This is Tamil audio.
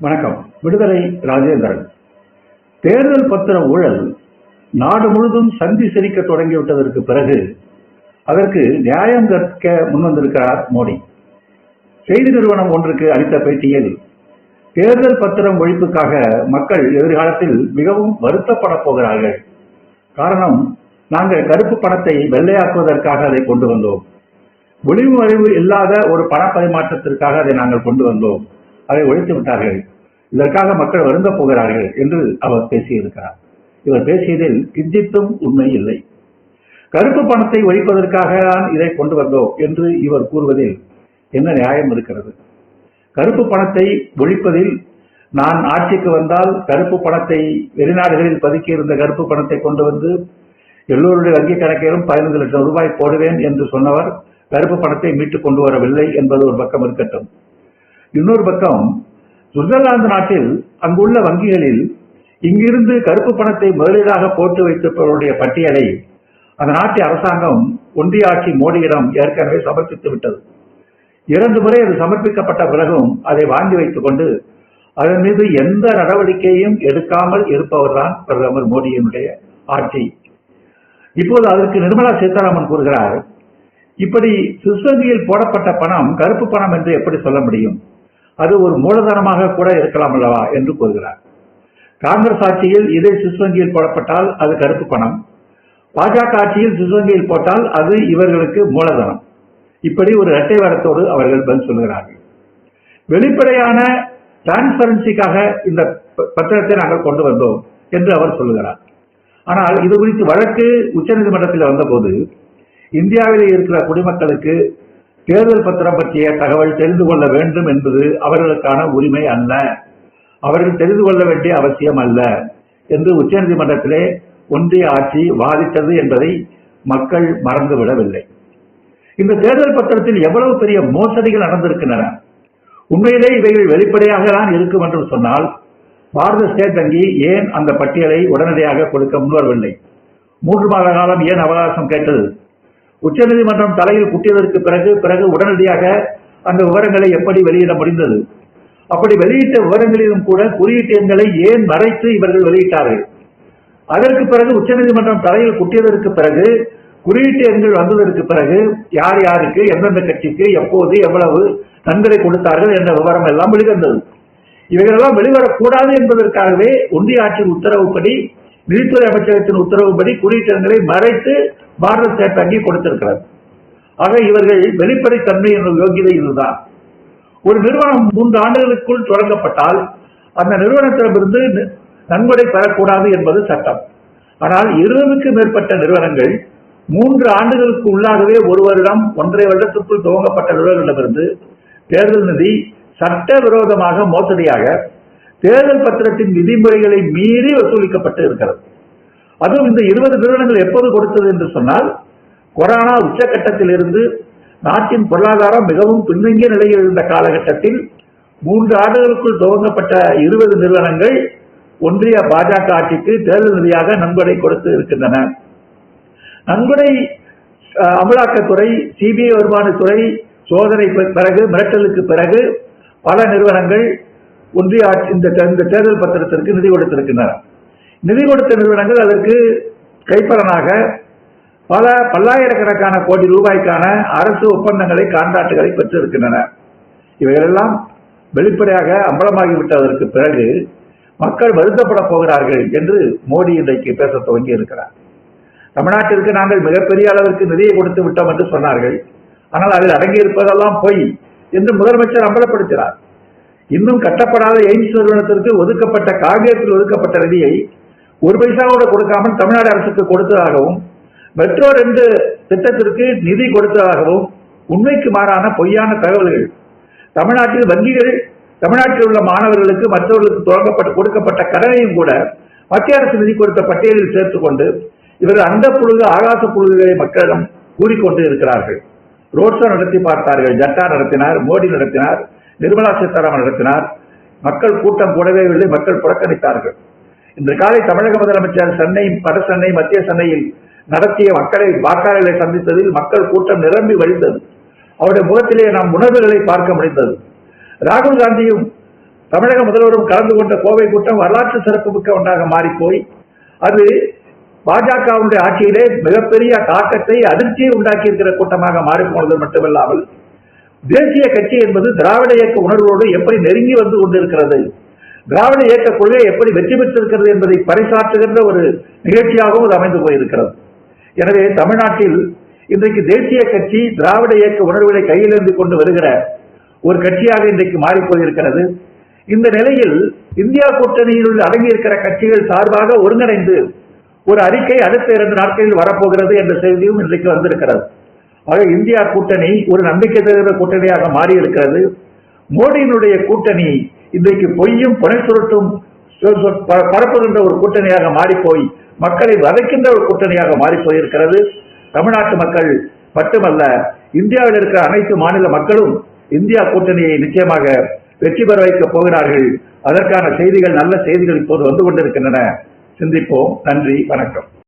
வணக்கம். விடுதலை ராஜேந்திரன். தேர்தல் பத்திர ஊழல் நாடு முழுதும் சந்தி சிரிக்க தொடங்கிவிட்டதற்கு பிறகு அதற்கு நியாயம் கற்க முன்வந்திருக்கிறார் மோடி. செய்தி நிறுவனம் ஒன்றுக்கு அளித்த பேட்டியில் தேர்தல் பத்திரம் ஒழிப்புக்காக மக்கள் எதிர்காலத்தில் மிகவும் வருத்தப்படப் போகிறார்கள். காரணம் நாங்கள் கருப்பு பணத்தை வெள்ளையாக்குவதற்காக அதை கொண்டு வந்தோம். ஒளிவு அறிவு இல்லாத ஒரு பண பரிமாற்றத்திற்காக அதை நாங்கள் கொண்டு வந்தோம். அதை ஒழித்து விட்டார்கள். இதற்காக மக்கள் வருந்த போகிறார்கள் என்று அவர் பேசியிருக்கிறார். இவர் பேசியதில் கிஞ்சித்தும் உண்மை இல்லை. கருப்பு பணத்தை ஒழிப்பதற்காக தான் இதை கொண்டு வந்தோம் என்று இவர் கூறுவதில் என்ன நியாயம் இருக்கிறது? கருப்பு பணத்தை ஒழிப்பதில் நான் ஆட்சிக்கு வந்தால் கருப்பு பணத்தை வெளிநாடுகளில் பதுக்கி இருந்த கருப்பு பணத்தை கொண்டு வந்து எல்லோருடைய வங்கிக் கணக்கிலும் பதினைந்து லட்சம் ரூபாய் போடுவேன் என்று சொன்னவர் கருப்பு பணத்தை மீட்டுக் கொண்டு வரவில்லை என்பது ஒரு பக்கம் இருக்கட்டும். இன்னொரு பக்கம் சுவிட்சர்லாந்து நாட்டில் அங்குள்ள வங்கிகளில் இங்கிருந்து கருப்பு பணத்தை முதலீடாக போட்டு வைத்திருப்பவருடைய பட்டியலை அந்த நாட்டு அரசாங்கம் ஒன்றிய ஆட்சி மோடியிடம் ஏற்கனவே சமர்ப்பித்து விட்டது. இரண்டு முறை அது சமர்ப்பிக்கப்பட்ட பிறகும் அதை வாங்கி வைத்துக் கொண்டு அதன் மீது எந்த நடவடிக்கையும் எடுக்காமல் இருப்பவர்தான் பிரதமர் மோடியினுடைய ஆட்சி. இப்போது அதற்கு நிர்மலா சீதாராமன் கூறுகிறார் இப்படி சுஸ்வங்கியில் போடப்பட்ட பணம் கருப்பு பணம் என்று எப்படி சொல்ல முடியும்? அது ஒரு மூலதனமாக கூட இருக்கலாம் அல்லவா என்று கூறுகிறார். காங்கிரஸ் ஆட்சியில் இதே சிசுவங்கியில் போடப்பட்டால் அது கருப்பு பணம். பாஜக ஆட்சியில் சிசுவங்கியில் போட்டால் அது இவர்களுக்கு மூலதனம். இப்படி ஒரு இரட்டை வரத்தோடு அவர்கள் பதில் சொல்கிறார்கள் வெளிப்படையான டிரான்ஸ்பரன்சிக்காக இந்த பத்திரத்தை நாங்கள் கொண்டு வந்தோம் என்று அவர் சொல்லுகிறார். ஆனால் இது குறித்து வழக்கு உச்சநீதிமன்றத்தில் வந்தபோது இந்தியாவில் இருக்கிற குடிமக்களுக்கு தேர்தல் பத்திரம் பற்றிய தகவல் தெரிந்து கொள்ள வேண்டும் என்பது அவர்களுக்கான உரிமை அல்ல. அவர்கள் தெரிந்து கொள்ள வேண்டிய அவசியம் அல்ல என்று உச்சநீதிமன்றத்திலே ஒன்றிய ஆட்சி வாதித்தது என்பதை மக்கள் மறந்துவிடவில்லை. இந்த தேர்தல் பத்திரத்தில் எவ்வளவு பெரிய மோசடிகள் நடந்திருக்கின்றன? உண்மையிலே இவைகள் வெளிப்படையாக தான் இருக்கும் என்று சொன்னால் பாரத ஸ்டேட் வங்கி ஏன் அந்த பட்டியலை உடனடியாக கொடுக்க முன்வரவில்லை? மூன்று மாத காலம் ஏன் அவகாசம் கேட்டது? உச்சநீதிமன்றம் தலையில் குட்டியதற்கு பிறகு பிறகு உடனடியாக அந்த விவரங்களை எப்படி வெளியிட முடிந்தது? அப்படி வெளியிட்ட விவரங்களிலும் கூட குறியீட்டு எண்களை ஏன் மறைத்து இவர்கள் வெளியிட்டார்கள்? அதற்கு பிறகு உச்சநீதிமன்றம் தலையில் குட்டியதற்கு பிறகு குறியீட்டு எண்கள் வந்ததற்கு பிறகு யார் யாருக்கு எந்தெந்த கட்சிக்கு எப்போது எவ்வளவு நன்கொடை கொடுத்தார்கள் என்ற விவரம் எல்லாம் வெளிவந்தது. இவைகளெல்லாம் வெளிவரக்கூடாது என்பதற்காகவே ஒன்றிய ஆட்சியின் உத்தரவுப்படி நிதித்துறை அமைச்சகத்தின் உத்தரவுப்படி குறியீட்டு எண்களை மறைத்து பாரத ஸ்டேட் வங்கி கொடுத்திருக்கிறது. ஆக இவர்கள் வெளிப்படைத்தன்மை என்ற யோகியதை இதுதான். ஒரு நிறுவனம் மூன்று ஆண்டுகளுக்குள் தொடங்கப்பட்டால் அந்த நிறுவனத்திடமிருந்து நன்கொடை பெறக்கூடாது என்பது சட்டம். ஆனால் இருபதுக்கு மேற்பட்ட நிறுவனங்கள் மூன்று ஆண்டுகளுக்கு உள்ளாகவே ஒரு வருடம் ஒன்றரை வருடத்திற்குள் துவங்கப்பட்ட நிறுவனங்களிடமிருந்து தேர்தல் நிதி சட்டவிரோதமாக மோசடியாக தேர்தல் பத்திரத்தின் விதிமுறைகளை மீறி வசூலிக்கப்பட்டு இருக்கிறது. அதுவும் இந்த இருபது நிறுவனங்கள் எப்போது கொடுத்தது என்று சொன்னால் கொரோனா உச்சகட்டத்தில் இருந்து நாட்டின் பொருளாதாரம் மிகவும் பின்தங்கிய நிலையில் இருந்த காலகட்டத்தில் மூன்று ஆண்டுகளுக்குள் துவங்கப்பட்ட இருபது நிறுவனங்கள் ஒன்றிய பாஜக ஆட்சிக்கு தேர்தல் நிதியாக நன்கொடை கொடுத்து இருக்கின்றன. நன்கொடை அமலாக்கத்துறை சிபிஐ வருமானத்துறை சோதனை பிறகு மிரட்டலுக்கு பிறகு பல நிறுவனங்கள் ஒன்றிய ஆட்சி இந்த தேர்தல் பத்திரத்திற்கு நிதி கொடுத்திருக்கின்றன. நிதி கொடுத்த நிறுவனங்கள் அதற்கு கைப்பலனாக பல பல்லாயிரக்கணக்கான கோடி ரூபாய்க்கான அரசு ஒப்பந்தங்களை கான்ட்ராக்டுகளை பெற்றிருக்கின்றன. இவைகளெல்லாம் வெளிப்படையாக அம்பலமாகிவிட்டதற்கு பிறகு மக்கள் வருத்தப்பட போகிறார்கள் என்று மோடி இன்றைக்கு பேச துவங்கி இருக்கிறார் தமிழ்நாட்டிற்கு நாங்கள் மிகப்பெரிய அளவிற்கு நிதியை கொடுத்து விட்டோம் என்று சொன்னார்கள். ஆனால் அதில் அடங்கியிருப்பதெல்லாம் பொய் என்று முதலமைச்சர் அம்பலப்படுத்தினார். இன்னும் கட்டப்படாத எய்ம்ஸ் நிறுவனத்திற்கு ஒதுக்கப்பட்ட காங்கிரத்தில் ஒதுக்கப்பட்ட நிதியை ஒரு பைசா கூட கொடுக்காமல் தமிழ்நாடு அரசுக்கு கொடுத்ததாகவும் மெட்ரோ ரெண்டு திட்டத்திற்கு நிதி கொடுத்ததாகவும் உண்மைக்கு மாறான பொய்யான தகவல்கள். தமிழ்நாட்டில் வங்கிகள் தமிழ்நாட்டில் உள்ள மாணவர்களுக்கு மற்றவர்களுக்கு தொடங்கப்பட்ட கொடுக்கப்பட்ட கடனையும் கூட மத்திய அரசு நிதி கொடுத்த பட்டியலில் சேர்த்துக்கொண்டு இவர்கள் அந்த புழுகு ஆகாச புழுகுகளை மக்களிடம் கூறிக்கொண்டு இருக்கிறார்கள். ரோட் ஷோ நடத்தி பார்த்தார்கள் ஜட்டா நடத்தினார் மோடி நடத்தினார் நிர்மலா சீதாராமன் நடத்தினார். மக்கள் கூட்டம் கூடவே இல்லை மக்கள் புறக்கணித்தார்கள். இன்று காலை தமிழக முதலமைச்சர் சென்னை வட சென்னை மத்திய சென்னையில் நடத்திய மக்களை வாக்காளர்களை சந்தித்ததில் மக்கள் கூட்டம் நிரம்பி வழிந்தது. அவருடைய முகத்திலே நாம் உணர்வுகளை பார்க்க முடிந்தது. ராகுல் காந்தியும் தமிழக முதல்வரும் கலந்து கொண்ட கோவை கூட்டம் வரலாற்று சிறப்புமிக்க ஒன்றாக மாறிப்போய் அது பாஜகவுடைய ஆட்சியிலே மிகப்பெரிய தாக்கத்தை அதிர்ச்சியை உண்டாக்கி இருக்கிற கூட்டமாக மாறிப்போனது மட்டுமல்லாமல் தேசிய கட்சி என்பது திராவிட இயக்க உணர்வோடு எப்படி நெருங்கி வந்து கொண்டிருக்கிறது? திராவிட இயக்க கொள்கை எப்படி வெற்றி பெற்றிருக்கிறது என்பதை பறைசாற்றுகின்ற ஒரு நிகழ்ச்சியாகவும் அது அமைந்து போயிருக்கிறது. எனவே தமிழ்நாட்டில் இன்றைக்கு தேசிய கட்சி திராவிட இயக்க உணர்வுகளை கையிலிருந்து கொண்டு வருகிற ஒரு கட்சியாக இன்றைக்கு மாறிப்போயிருக்கிறது இந்த நிலையில் இந்தியா கூட்டணியில் அடங்கியிருக்கிற கட்சிகள் சார்பாக ஒருங்கிணைந்து ஒரு அறிக்கை அடுத்த இரண்டு நாட்களில் வரப்போகிறது என்ற செய்தியும் இன்றைக்கு வந்திருக்கிறது. ஆக இந்தியா கூட்டணி ஒரு நம்பிக்கை தருகிற கூட்டணியாக மாறி இருக்கிறது மோடியினுடைய கூட்டணி இன்றைக்கு பொய்யும் புனை சுருட்டும் சொ- பரப்புகின்ற ஒரு கூட்டணியாக மாறிப்போய் மக்களை வதைக்கின்ற ஒரு கூட்டணியாக மாறி போயிருக்கிறது தமிழ்நாட்டு மக்கள் மட்டுமல்ல இந்தியாவில் இருக்கிற அனைத்து மாநில மக்களும் இந்தியா கூட்டணியை நிச்சயமாக வெற்றி பெற வைக்கப் போகிறார்கள். அதற்கான செய்திகள் நல்ல செய்திகள் இப்போது வந்து கொண்டிருக்கின்றன. சிந்திப்போம். நன்றி. வணக்கம்.